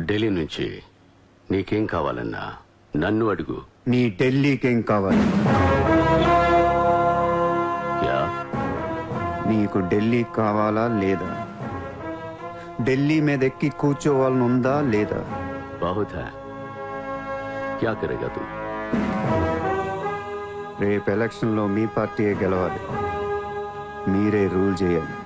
ఢిల్లీ నుంచి నీకేం కావాలన్నా నన్ను అడుగు. నీ ఢిల్లీకి ఏం కావాలి నీకు ఢిల్లీ కావాలా లేదా? ఢిల్లీ మీద ఎక్కి కూర్చోవాలని ఉందా లేదా బాహుత్ క్యా రేపు ఎలక్షన్లో మీ పార్టీయే గెలవాలి. మీరే రూల్ చేయాలి.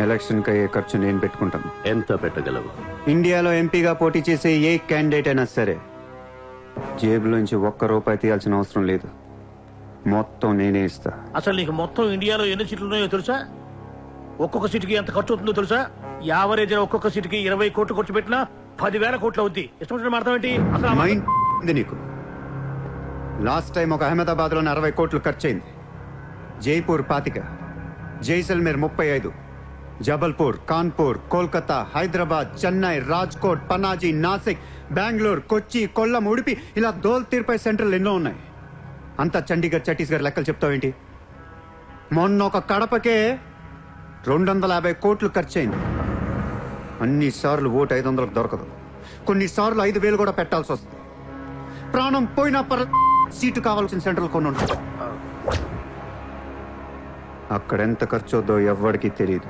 ఎలక్షన్కి అయ్యే ఖర్చు నేను పెట్టుకుంటాను. ఎంత పెట్టగలవు? ఇండియాలో ఎంపీగా పోటీ చేసే ఏ క్యాండిడేట్ అయినా సరే జేబులోంచి ఒక్క రూపాయి తీయాల్సిన అవసరం లేదు. మొత్తం నేనే ఇస్తా. అసలు నీకు మొత్తం ఇండియాలో ఎన్ని సీట్లు ఉన్నాయో తెలుసా? ఒక్కొక్క సీటుకి ఎంత ఖర్చు అవుతుందో తెలుసా? యావరేజ్ ఒక్కొక్క సీటుకి ఇరవై కోట్లు ఖర్చు పెట్టినా పదివేల కోట్లు అవుద్ది. ఇష్టం ఏంటి? అసలు ఆ- మైండ్ ఉంది నీకు. లాస్ట్ టైం ఒక అహ్మదాబాద్లోని అరవై కోట్లు ఖర్చయింది జైపూర్ పాతిక జైసల్మేర్ ముప్పై ఐదు. జబల్పూర్ కాన్పూర్ కోల్కతా హైదరాబాద్ చెన్నై రాజ్కోట్ పనాజీ నాసిక్ బెంగళూరు కొచ్చి కొల్లం ఉడిపి ఇలా దోల్ తీర్పై సెంటర్లు ఎన్నో ఉన్నాయి. అంతా చండీగఢ్ ఛత్తీస్గఢ్ లెక్కలు చెప్తావేంటి? మొన్న ఒక కడపకే రెండు వందల యాభై కోట్లు ఖర్చయింది. అన్ని సార్లు ఓటు ఐదు వందలకు దొరకదు కొన్నిసార్లు ఐదు వేలు కూడా పెట్టాల్సి వస్తుంది ప్రాణం పోయినా పర్ సీటు కావాల్సిన సెంటర్లు కొన్ని ఉంటాయి. అక్కడ ఎంత ఖర్చు అవుద్దో ఎవ్వడికి తెలియదు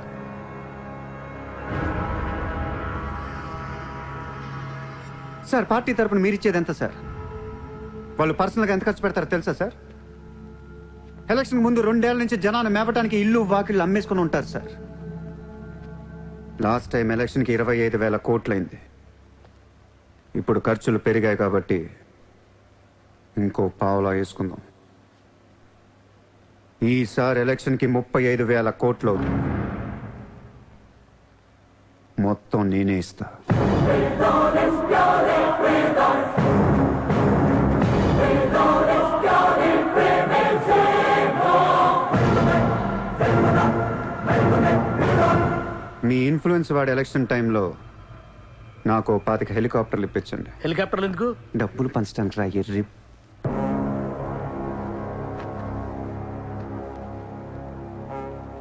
సార్ పార్టీ తరపున మీరు ఇచ్చేది ఎంత సార్? వాళ్ళు పర్సనల్గా ఎంత ఖర్చు పెడతారో తెలుసా సార్? ఎలక్షన్ ముందు రెండేళ్ళ నుంచి జనాన్ని మేపటానికి ఇల్లు వాకిళ్ళు అమ్మేసుకుని ఉంటారు సార్. లాస్ట్ టైం ఎలక్షన్కి ఇరవై ఐదు వేల కోట్లయింది ఇప్పుడు ఖర్చులు పెరిగాయి కాబట్టి ఇంకో పావులా వేసుకుందాం. ఈసారి ఎలక్షన్కి ముప్పై ఐదు వేల కోట్లు మొత్తం నేనే ఇస్తా. మీ ఇన్ఫ్లుయెన్స్ వాడి ఎలక్షన్ టైంలో నాకు పాతిక హెలికాప్టర్లు ఇప్పించండి. హెలికాప్టర్లు ఎందుకు? డబ్బులు పంచడానికి రా ఎర్రి.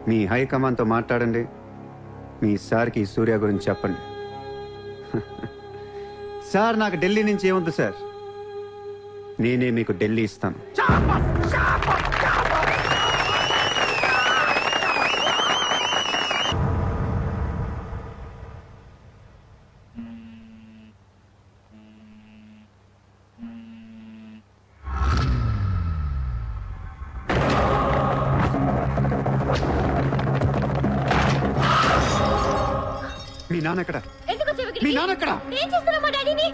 మీ హైకమాండ్తో మాట్లాడండి. మీ సార్కి సూర్య గురించి చెప్పండి. సార్ నాకు ఢిల్లీ నుంచి ఏముంది సార్? నేనే మీకు ఢిల్లీ ఇస్తాను. నాన్న ఎక్కడ? మీ నాన్న ఎక్కడ? ఏం చేస్తున్నావు మా డాడీని?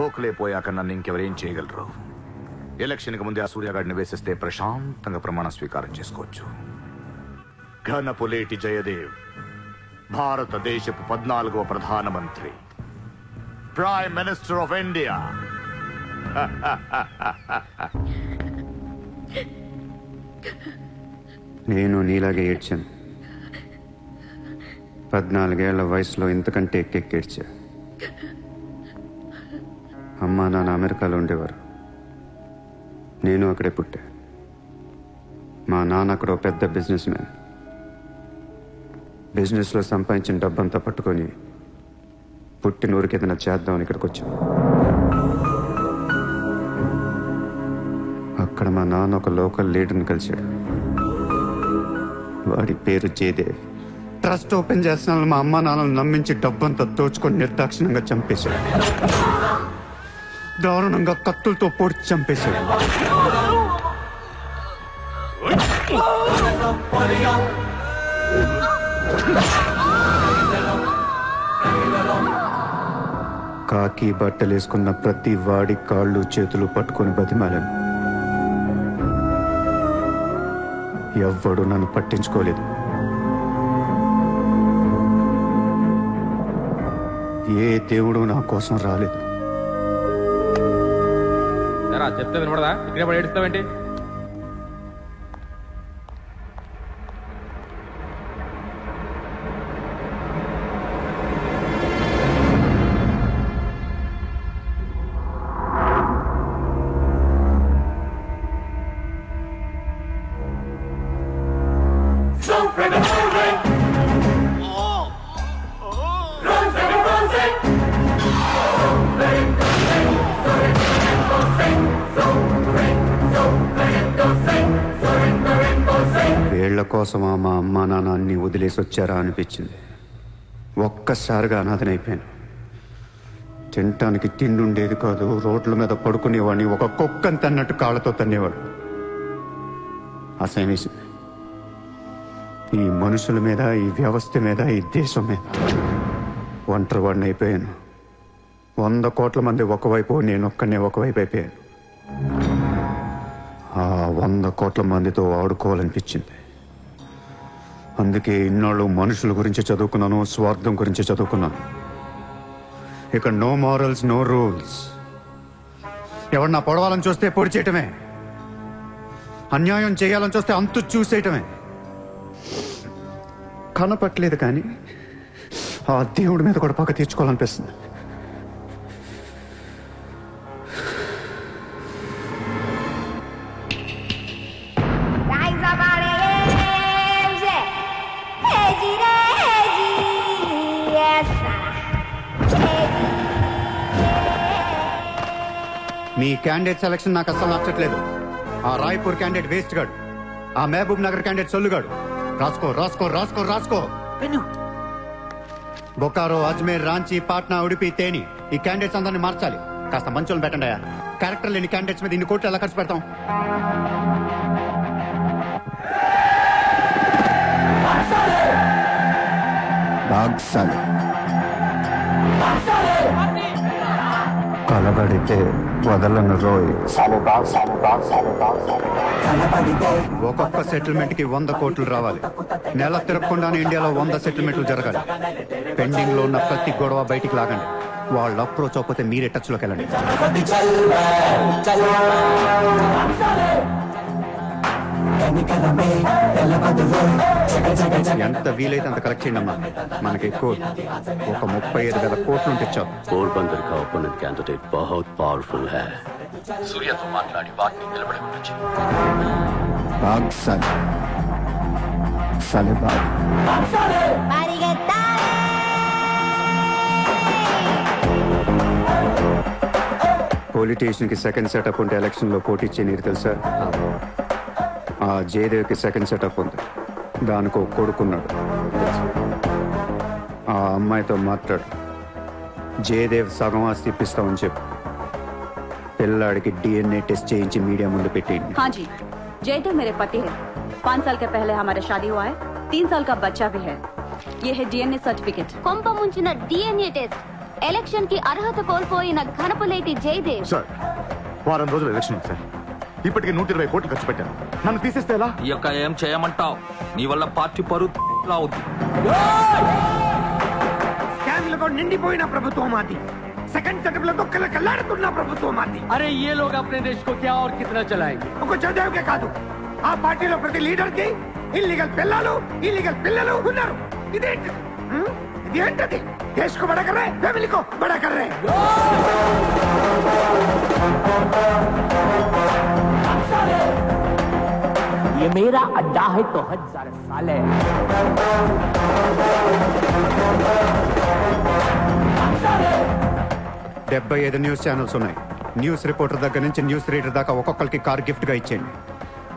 గోఖలే పోయాక నన్ను ఇంకెవరేం చేయగలరు? ఎలక్షన్కి ముందే ఆ సూర్యగాడిని వేసేస్తే ప్రశాంతంగా ప్రమాణ స్వీకారం చేసుకోవచ్చు. ఘనపులేటి జయదేవ్ భారతదేశపు పద్నాలుగవ ప్రధానమంత్రి ప్రైమ్ మినిస్టర్ ఆఫ్ ఇండియా నేను నీలాగే ఏడ్చాను. పద్నాలుగేళ్ళ వయసులో ఇంతకంటే ఎక్కెక్కేడ్చా. అమ్మా నాన్న అమెరికాలో ఉండేవారు. నేను అక్కడే పుట్టా. మా నాన్న అక్కడ పెద్ద బిజినెస్ మ్యాన్. బిజినెస్లో సంపాదించిన డబ్బంతా పట్టుకొని పుట్టిన ఊరికి ఏదైనా చేద్దామని ఇక్కడికి వచ్చాం. అక్కడ మా నాన్న ఒక లోకల్ లీడర్ని కలిశాడు. వాడి పేరు జయదేవ్ ట్రస్ట్ ఓపెన్ చేస్తున్నాను మా అమ్మ నాన్నలు నమ్మించి డబ్బంతా దోచుకొని నిర్దాక్షిణంగా చంపేశాడు. దారుణంగా కత్తులతో పొడిచి చంపేశాడు. కాకి బట్టలేసుకున్న ప్రతి వాడి కాళ్ళు చేతులు పట్టుకొని బతిమాలను. ఎవ్వడు నన్ను పట్టించుకోలేదు. ఏ దేవుడు నా కోసం రాలేదు. చెప్తే వినపడదా? ఇక్కడే పడి ఏడుస్తావేంటి కోసమా మా అమ్మ నాన్న అన్ని వదిలేసి వచ్చారా అనిపించింది. ఒక్కసారిగా అనాథనైపోయాను. తినటానికి తిండి ఉండేది కాదు రోడ్ల మీద పడుకునేవాడిని ఒక కుక్కని తన్నట్టు కాళ్ళతో తన్నేవాడు. అసహ్యం వేసింది ఈ మనుషుల మీద ఈ వ్యవస్థ మీద ఈ దేశం మీద ఒంటరి వాడిని అయిపోయాను వంద కోట్ల మంది ఒకవైపు నేను ఒక్కనే ఒకవైపు అయిపోయాను. ఆ వంద కోట్ల మందితో ఆడుకోవాలనిపించింది. అందుకే ఇన్నాళ్ళు మనుషుల గురించి చదువుకున్నాను స్వార్థం గురించి చదువుకున్నాను. ఇక నో మారల్స్ నో రూల్స్ ఎవరన్నా పొడవాలని చూస్తే పొడి చేయటమే. అన్యాయం చేయాలని చూస్తే అంతు చూసేయటమే. కనపట్లేదు కానీ ఆ దేవుడి మీద కూడా పక్క తీర్చుకోవాలనిపిస్తుంది. మీ క్యాండిడేట్ సెలక్షన్ నాకు అస్సలు నచ్చట్లేదు. ఆ రాయ్పూర్ క్యాండిడేట్ వేస్ట్ గాడు. ఆ మహబూబ్ నగర్ క్యాండిడేట్ సొల్లుగాడు. రాసుకో రాసుకో రాసుకో రాసుకో. బొకారో అజ్మేర్ రాంచీ పాట్నా ఉడిపి తేని ఈ క్యాండిడేట్స్ అందరిని మార్చాలి. కాస్త మంచోళ్ళు పెట్టండి అయ్యా. క్యారెక్టర్ లేని క్యాండిడేట్స్ మీద ఇన్ని కోట్లు ఎలా ఖర్చు పెడతాం? కలబడితే వదలను రోయ్ ఒక్కొక్క సెటిల్మెంట్కి వంద కోట్లు రావాలి. నెల తిరగకుండానే ఇండియాలో వంద సెటిల్మెంట్లు జరగాలి. పెండింగ్లో ఉన్న ప్రతి గొడవ బయటికి లాగండి. వాళ్ళు అప్రోచ్ అవ్వకపోతే మీరే టచ్లోకి వెళ్ళండి. ఎంత వీలైతే అంత కలెక్ట్ చేయండి అమ్మా. మనకి ఎక్కువ ఒక ముప్పై ఐదు వేల కోట్లు తెచ్చాం కోర్ బందర్ కా ఒపోనెంట్ బహుత్ పవర్ఫుల్ హై. సూర్యతో సెకండ్ సెటప్ ఉంటే ఎలక్షన్లో పోటీ చేయనీరు తెలుసా? ఆ జయదేవ్ కి సెకండ్ సెటప్ ఉంది దానికి ఒక కొడుకున్నాడు ఆ అమ్మాయితో మాట్లాడు జయదేవ్ సగం ఆస్తి ఇప్పిస్తామని చెప్పు పిల్లాడికి డిఎన్ఏ టెస్ట్ చేయించి మీడియా ముందు పెట్టేయండి हाँ जी जयदेव मेरे पति है पाँच साल के पहले हमारा शादी हुआ है तीन साल का बच्चा भी है ये है डीएनए सर्टिफिकेट కొంప ముంచిన డిఎన్ఏ టెస్ట్ ఎలక్షన్ కి అర్హత కోల్పోయిన ఘనపులేటి జయదేవ్ సార్ వారం రోజులు ఎలక్షన్ ఉంది సార్ ఇప్పటికి నూట ఇరవై కోట్లు ఖర్చు పెట్టాను. నన్ను తీసేస్తే ఎలా? ఈ యొక్క ఏం చేయమంటావు? నీ వల్ల పార్టీ పరువు నిండిపోయిన ప్రభుత్వం అది. సెకండ్ సెటప్లతో కళ్ళ కళ్ళాడుతున్న ప్రభుత్వం అది. అరే ఏ లోగ్ అప్నే దేశ్ కో క్యా ఔర్ కితనా చలాయేంగే ఒక చదివాకే కాదు. ఆ పార్టీలో ప్రతి లీడర్కి ఇల్లీగల్ పిల్లలు ఇల్లీగల్ పిల్లలు ఉన్నారు. ఇదేంటి ఇదేంటది? దేశ్ కో బడా కర్రే ఫ్యామిలీ కో బడా కర్రే मेरा अड्डा है तो हजार साल है డెబ్బై ఐదు న్యూస్ ఛానల్స్ ఉన్నాయి న్యూస్ రిపోర్టర్ దగ్గర నుంచి న్యూస్ రీడర్ దాకా ఒక్కొక్కరికి కార్ గిఫ్ట్ గా ఇచ్చేయండి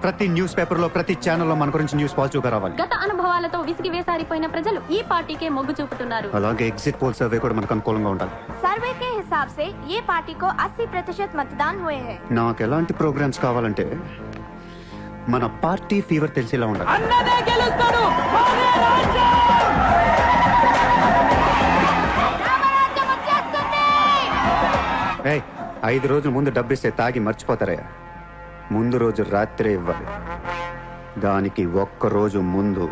ప్రతి న్యూస్ పేపర్ లో ప్రతి ఛానల్లో మన గురించి న్యూస్ పాజిటివ్ గా రావాలి గత అనుభవాలతో విసిగి వేసారిపోయిన ప్రజలు ఈ పార్టీకే మొగ్గు చూపుతున్నారు అలాగే ఎగ్జిట్ పోల్ సర్వే కూడా మనకు అనుకూలంగా ఉండాలి सर्वे के हिसाब से ये पार्टी को 80 प्रतिशत मतदान हुए हैं నాకు ఎలాంటి ప్రోగ్రామ్స్ కావాలంటే మన పార్టీ ఫీవర్ తెలిసేలా ఉండాలి. ఏయ్, ఐదు రోజుల ముందు డబ్బిస్తే తాగి మర్చిపోతారయ్యా. ముందు రోజు రాత్రే ఇవ్వాలి. దానికి ఒక్క రోజు ముందు